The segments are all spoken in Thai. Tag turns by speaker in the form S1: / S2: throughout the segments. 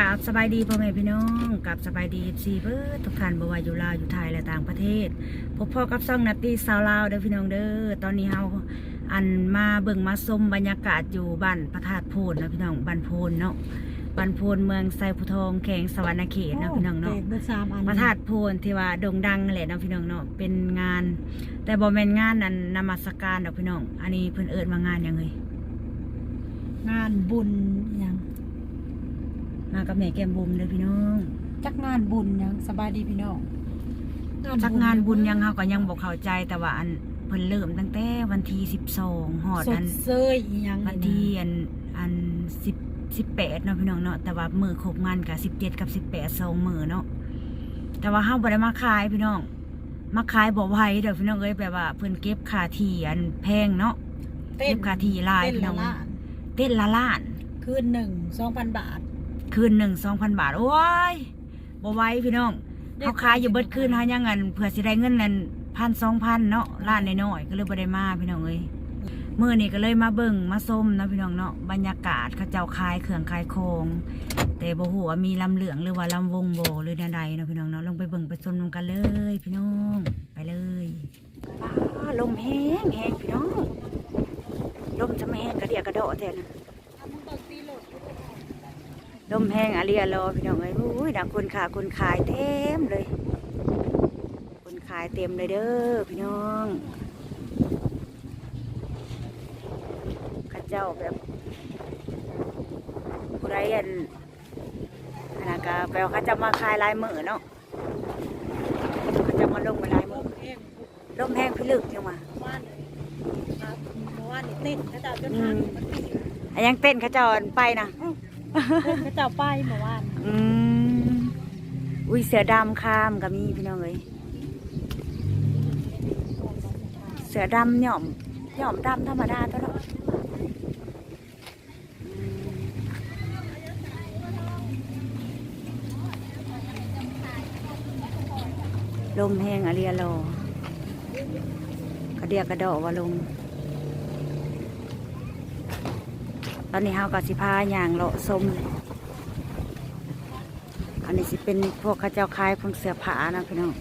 S1: กราบสบายดีพ่อแม่พี่น้องกับสบายดีซีเบิร์ทุกท่านบว่าอยู่ลาวอยู่ไทยและต่างประเทศ พบพ่อกับซ่องนัตตี้สาวลาวเด้อพี่น้องเด้อตอนนี้เฮาอันมาเบิ่งมาชมบรรยากาศอยู่บ้านพระธาตุโพนนะพี่น้องบ้านโพนเนาะบ้านโพนเมืองไซพุทองแขงสวรรณเขตนะพี่น้องเนาะ
S2: แตกเบอร์สามอัน
S1: พระธาตุโพนที่ว่าโด่งดังแหละเนาะพี่น้องเนาะเป็นงาน แต่บ่แม่นงานนั้นนมัสการเดอพี่น้อง อันนี้เพิ่นเอิ้นว่างานยังเอ่ย
S2: งานบุญยัง
S1: มากับแม่แก้มบุมเด้อพี่น้อง
S2: จักงานบุญหยังสบายดีพี่น้อง
S1: จักงานบุญยังเฮาก็ยังบ่เข้าใจแต่ว่าอันเพิ่นเริ่มตั้งแต่วันที่12ฮอด
S2: ส
S1: อั
S2: ด
S1: น
S2: เซยอีหยัง
S1: วันที่อันอัน10 18เนาะพี่น้องเนาะแต่ว่ามื้อครบงานก็17กับ18สองมื้อเนาะแต่ว่าเฮาบ่ได้มาขายพี่น้อง มาขายบ่ไหวเด้อพี่น้องเอ้ยแบบว่าเพิ่นเก็บค่าที่อันแพงเนาะ
S2: เต้น
S1: เก็บค่าที่หลาย
S2: เต้น
S1: พี่น้
S2: ละ
S1: อง
S2: ล้าน
S1: เต้นละล้าน
S2: คืนหนึ่งสองพันบาท
S1: คืนหนึ่งสองพันบาท โอ้ยบ่ไหว้พี่น้อง
S2: ได้
S1: เขาขายอยู่เบิดคืนหายังเงินเผื่อสิได้เงินนั่นพันสองพันเนาะล้านน้อยๆก็เลยบ่ได้มาพี่น้องเอ้ยมื้อนี้ก็เลยมาเบิ่งมาส้มเนาะพี่น้องเนาะบรรยากาศเขาเจ้าขายเครื่องขายของแต่บ่ฮู้ว่ามีลำเหลืองหรือว่าลำวงโบหรือใดๆเนาะพี่น้องเนาะลงไปเบิ่งไปชมนำกันเลย พี่น้องไปเลยอ้าลมแห้งแห้งพี่น้องลมจะไม่แห้งกระเดียกระโดดแท้นะ ลมแห้งอาเรียรอพี่น้องเอ้ยอุ้ยดังคนขาคนขายเต็มเลย คนขายเต็มเลยเด้อพี่น้องข้าเจ้าแบบผู้ไรอันขนาดกาแปลว่าเขาจะมาขายลายมือเนาะเขาจะมาลงไปลายมือลมแห้งพิลึกจังมา
S2: ว่านเลยครับเมื่อวานนี่เต้นเขาเจ้าจน
S1: อื
S2: ทาง
S1: มอันยังเต้นเขาเจ้าอันไปนะ
S2: เต้นเขาเจ้าไปเมื่อวาน
S1: อืมอุ้ยเสือดำข้ามก็มีพี่น้องเอ้ยเสือดำหย่อมหย่อมดำธรรมดาตัวเนาะอืมลมแห้งอะเรียโลกระเดียกกระโดดว่าลม ตอนนี้เฮากับสิพาย่างเลาะสมอันนี้สิเป็นพวกเข้าเจ้าคายพวกเสื้อผ้านะพี่น้อง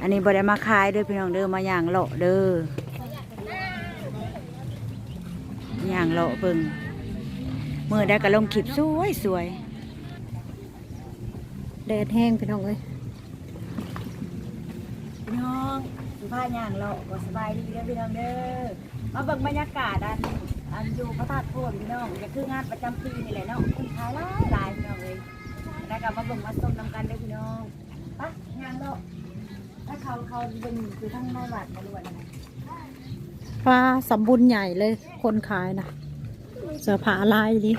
S1: อันนี้บ่ได้มาขายเด้อพี่น้องเด้อมาย่างเลาะเด้อย่างเลาะเบิ่งมือได้ก็ลงคลิปสวยสวย
S2: แดดแห้งพี่น้องเอ้ย
S1: พี่น้อง สิพาย่างเลาะก็สบายดีเด้อพี่น้องเด้อมาเบิ่งบรรยากาศอันอันอยู่พระธาตุโพนพี่น้องก็คืองานประจำปีนี่แหละเนาะคนขายหลายหลายพี่น้องเลยแล้วก็มาเบิ่งมาส้มนำกันเด้อพี่น้องไปย่างเลาะถ้าเขาเขาเบิ่งคือทั้งในวัดมาล้วนนะ
S2: ฟ้าสมบุญใหญ่เลยคนขายนะเสือผาลายดิ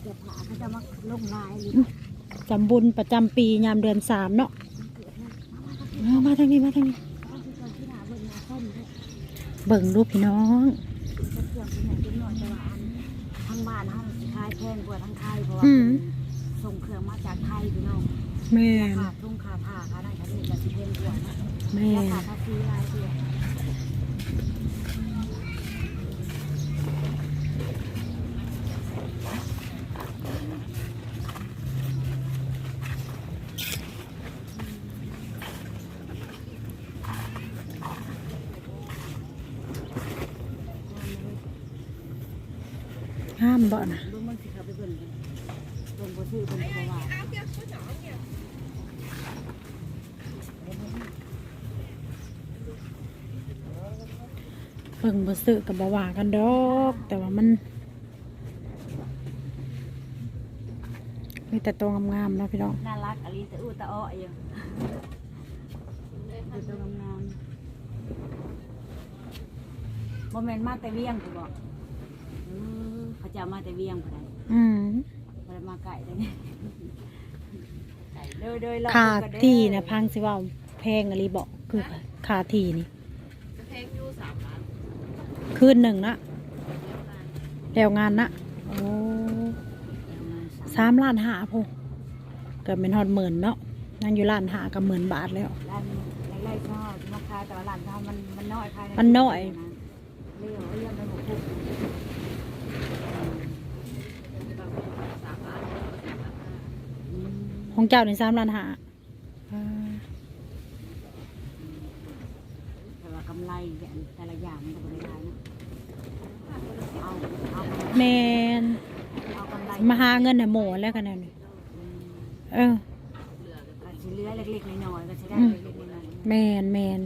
S1: เสือผาเขาจะมาลงลายหรือ
S2: จำบุญประจำปียามเดือนสามเนาะ เอามาทางนี้มาทางนี้
S1: ที่หนาเบิ่งมาส้มเด้อ
S2: เบิ่งรูปพี่น้อง
S1: เครื่องเป็นหน่อยเป็นหน่อยแต่ว่าอันทั้งบ้านเฮาสิขายแพงกว่าทั้งไทยเพราะว่า
S2: อืม
S1: ส่งเครื่องมาจากไทยพี่น้อง
S2: แม่
S1: รานคาทุ่งคาผ้าค่านั่นค่านี่จะสิเพนกว่านะ
S2: แม่
S1: รานคาภาษีรายเดือน
S2: ห้ามบ่นะ
S1: เบิ่งมันสิเขาไปเบิ่งกันเบิ่งบ่ซื้อเบิ่งบ่ว่า
S2: เบิ่งบ่ซื้อกับบ่ว่ากันดอก แต่ว่ามันมีแต่ตัวงามๆนะพี่น้อง
S1: น่ารักอลิตะอูตะอ้ออยู่ตัวงามๆบ่แม่นมาแต่เวียงกูบอก จะเอามาแต่เวียงพุ่นน่ะ
S2: อืม
S1: บ่ได้มาไก่เลยเนี่ยไก่เด้อเด้อรอบ
S2: ค่า
S1: เด้อ
S2: ที่นะพังสิว่าแพงอะไรบอกคือค่าที่นี่คืนหนึ่งนะแล้วงานนะโอ้สามล้านหาพูเกิดเป็นฮอดหมื่นเนาะนั่งอยู่ล้านหากับหมื่นบาทแล้ว
S1: ร้านแรได้ชอบมาขายแต่ว่าร้านเขามันมันน้อยขายได้
S2: มันน้อย
S1: เลี้ยวเลี้ยวไปหมดทุก
S2: ของเจ้าในสามล้านหา
S1: แต่ว่ากำไรแต่ละอย่างมันก็บริได้นะเอาเอา
S2: แมน
S1: เอากำไร
S2: มาหาเงินน่ะหมดแล้วกันนั่นนี่เออ
S1: ก็สิเหลือเล็กๆน้อยๆก็สิได้
S2: อืม
S1: เล็กๆน้อย
S2: แมนแมน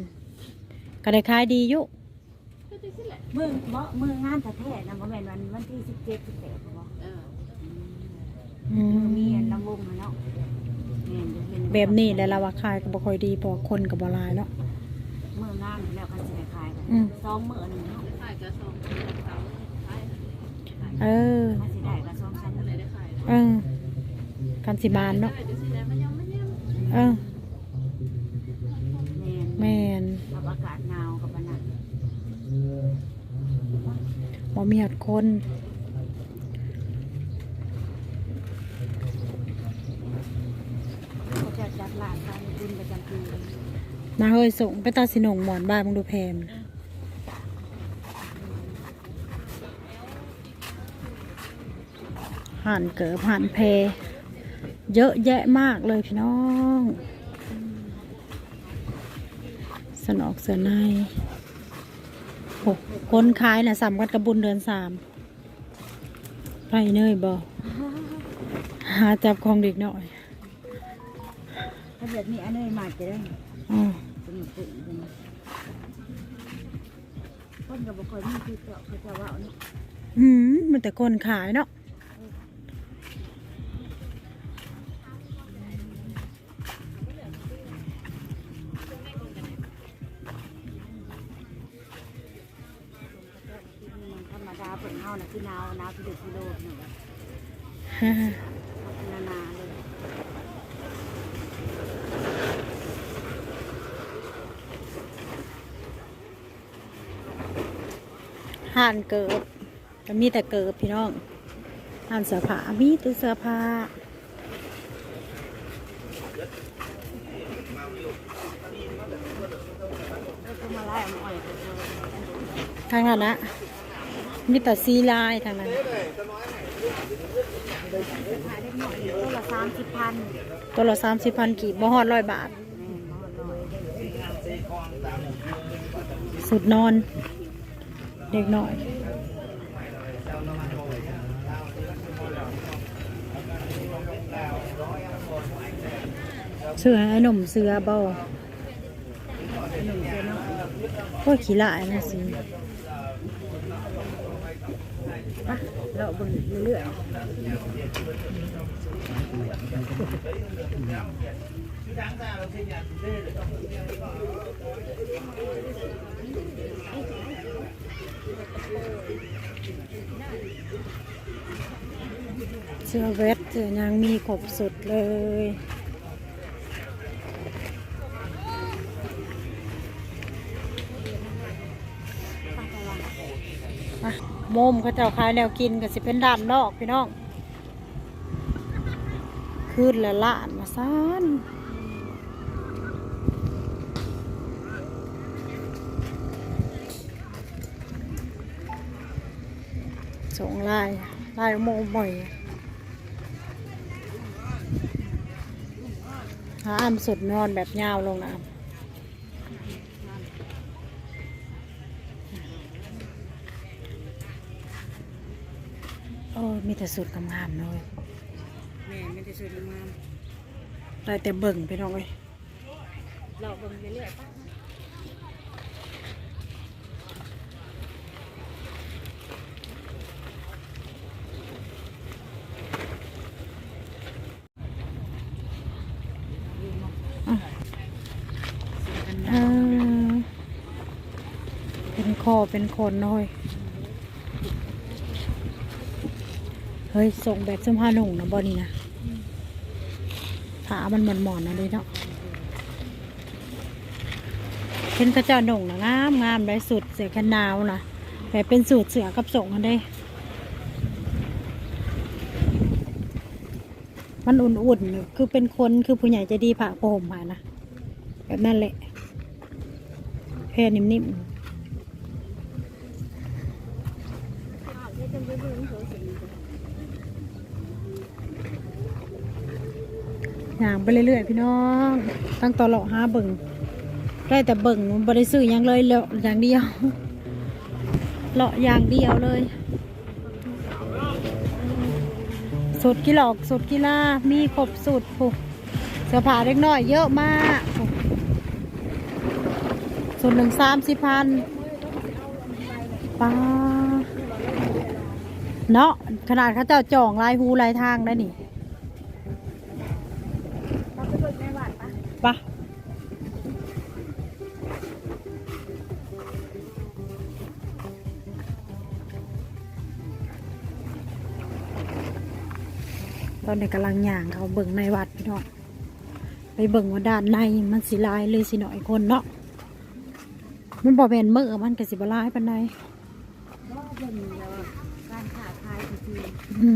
S2: ก็ได้ขายดีอยู่
S1: ๆมือเมาะมืองานแต่แท้ๆนะบ่แม่นวันวันที่สิบเจ็ดสิบแปดบ่
S2: อื
S1: มือ
S2: ม
S1: มีอันลำวงนะเนาะ แม่นเดี๋ยวเห็น
S2: แบบนี้แหละเราว่าขายก็บ่ค่อยดีเพราะว่าคนก็บ่หลายเนาะ
S1: มืองานแล้วกันสิได้ขายกัน
S2: อืม
S1: สองมื้อหนึงเนาะ
S2: เออ
S1: ถ้าสิได้ก็สองสามมื้อได้ขาย
S2: เออกันสิบานเนาะเออ
S1: แม่น
S2: แมน
S1: กับอากาศหนาวกับอันนั้น
S2: บ่มีหอดคน
S1: เขาจะจัดร้านการบุญประจำปี
S2: มา เฮ้ยส่งไปตาสิหนงหมอนบ้านมึงดูแพมห่านเกิบห่านเพ เยอะแยะมากเลยพี่น้อง สนอกเสือในโอ้คนขายน่ะสามกันกระบุญเดือนสามไปเนยบอหาจับของเด็กหน่อย
S1: ถ้าแบบนี้อันนี้มาจะได้
S2: อ๋อ
S1: กับบุคคลนี่คือเจาะเขาจะว่าเนาะ
S2: อืมมันแต่คนขายเนาะ
S1: ห่านเกิ
S2: บก็มีแต่เกิบพี่น้องห่านเสื้อผ้ามีแต่เสื้อผ้า
S1: แล้วก็มาไล่เอาอ่อยไปเลย
S2: ทางนั้นนะมีแต่ซีลายทางนั้น
S1: ขายได้หน่อยตัวละสามสิบพัน
S2: ตัวละสามสิบพันกีบบ่ฮอดร้อยบาท
S1: แม่นบ่ร้อย
S2: สุดนอน เด็กหน่อยเสื้อให้หนุ่มเสื้อเบา
S1: หนึ่งเดือนเนาะ
S2: โอ้ยขี้ละนะสิ
S1: ไปเราเบิ่งเรื่อยๆ
S2: เสื้อเวทเสื้อยังมีครบสุดเลยอะโมมเขาเจ้าขายแนวกินก็สิเป็นด้านนอกพี่น้องคืนละล้านมาซาน ส่งลายลายโมมบ่อยหาอ้ำสุดนอนแบบยาวลงนะอ้ำโอ้ยมีแต่สุดงามๆเลย
S1: แม่ไม่ได้ซื้อมา
S2: ได้แต่เบิ่งไปน้องเอ้ย
S1: เราเบิ่งเรื่อยๆป่ะ
S2: เออ เป็นคอเป็นคนน้อยเฮ้ยส่งแบบเสื้อผ้าหนุ่งนะบอนี่นะผ้ามันหมอนหมอนนะเลยเนาะเป็นกระเจ้าหนุ่งนะงามงามได้สุดเสือแขนนาวนะแบบเป็นสูตรเสือกับส่งกันได้ มันอุ่นๆคือเป็นคนคือผู้ใหญ่จะดีผ่าโปห่มานะแบบนั้นแหละแพร่นิ่มๆ ย่างไปเรื่อยๆพี่น้อง ตั้งต่อเลาะหาเบิ่งได้แต่เบิ่งบ่ได้ซื้อยังเลยเลาะอย่างเดียวเลาะอย่างเดียวเลย สุดกีฬอกสุดกีฬามีครบสุดผูกเสื้อผ้าเล็กน้อยเยอะมากผูกส่วนหนึ่งสามสิบพันป้าเนาะขนาดเขาเจ้าจ่องลายหูลายทางได้นี่ ปะตอนนี้กำลังย่างเขาเบิ่งในวัดพี่น้องไปเบิ่งว่าด้านในมันสิลายเลยสิหน่อยคนเนาะมันบอกเป็นมือมันก็สิบลายปันใด
S1: การขาขายคือ
S2: อื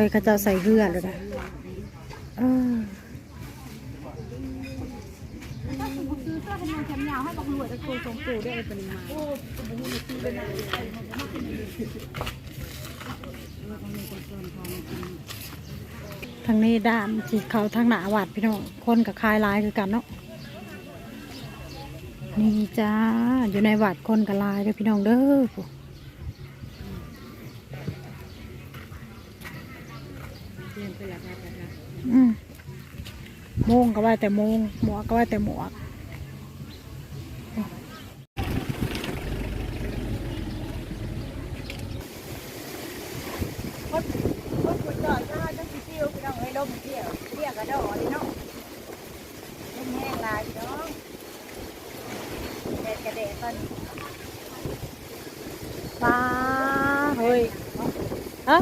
S2: ฮ้ยเขาเจ้าใส่เกลือเลยนะเออ
S1: ซื้อเสื้อขนาดแขนยาวให้บักรวยตะโกนสงปู่ได้เป็นมาโอ้
S2: ทางนี้ด้านที่เขาทางหนาวัดพี่น้องคนกับคายหลายคือกันเนาะนี่จ้าอยู่ในวัดคนกับลายเด้อพี่น้องเด้อ อืมมงก็ว่าแต่มงหมวกก็ว่าแต่หมวก็
S1: ถุนเกิดข้าต้องทิ้งเอาให้ดมเดี่ยวเดี่ยวก็ได้เนาะไม่แห้งเลยเนาะแดดแกแดดคน
S2: มาเฮ้ยฮะ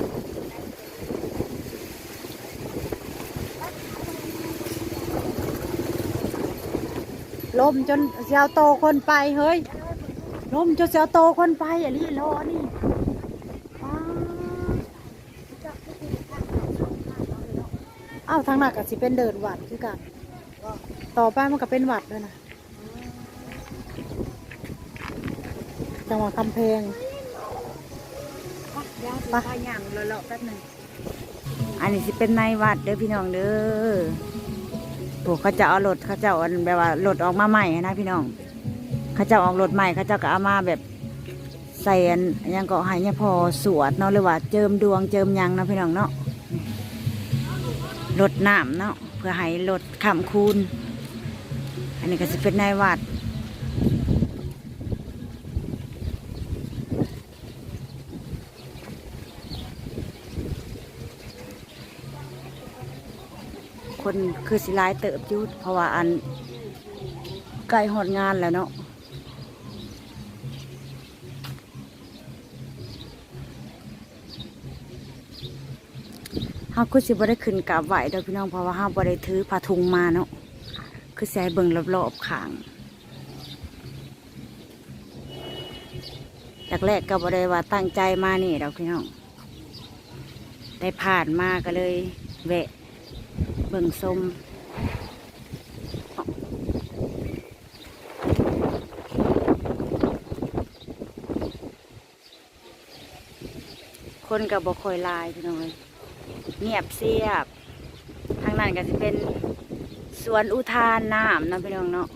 S2: ลมจนเสียวโตคนไปเฮ้ยลมจนเสียวโตคนไปอย่ารีรอนี่อ้าวทางหนักก็สิเป็นเดินหวัดคือกันต่อไปมันก็เป็นหวัดเลยนะจังหวัดคำเพง
S1: ย่างปลาย่างเลาะแป๊บหนึงอันนี้สิเป็นในวัดเด้อพี่น้องเด้อ ปลูกเขาจะเอารถเขาจะเอาแบบว่ารถออกมาใหม่นะพี่น้องเขาจะออกรถใหม่เขาจะก็เอามาแบบใส่อันยังก็ให้เนี่ยพอสวดเนาะหรือว่าเจิมดวงเจิมยังนะพี่น้องเนาะรถน้ำเนาะเพื่อให้รถขำคูณอันนี้ก็จะเป็นในวัด คนคือสิร้ายเติบยุดเพราะว่าอันใกล้หอดงานแล้วเนาะเฮาคือสิบ่ได้ขึ้นกราบไหวเด้อพี่น้องเพราะว่าเฮาบ่ได้ถือผ้าถุงมาเนาะคือสิให้เบิ่งรอบๆข้างแรกก็บ่ได้ว่าตั้งใจมานี่เดอพี่น้องได้ผ่านมาก็เลยแวะ บิ่งส้มคนกับบคอยลายพี่น้องเลยเงียบเสียบ ทางนั้นก็จะเป็นสวนอุทานน้ำเนะพี่น้องเนาะ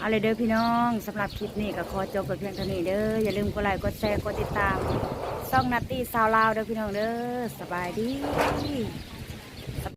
S1: เอาเลยเด้อพี่น้องสำหรับคลิปนี้ก็ขอจบไปเพียงเท่านี้เด้ออย่าลืมกดไลค์กดแชร์กดติดตามช่องนัตตี้สาวลาวเด้อพี่น้องเด้อสบายดี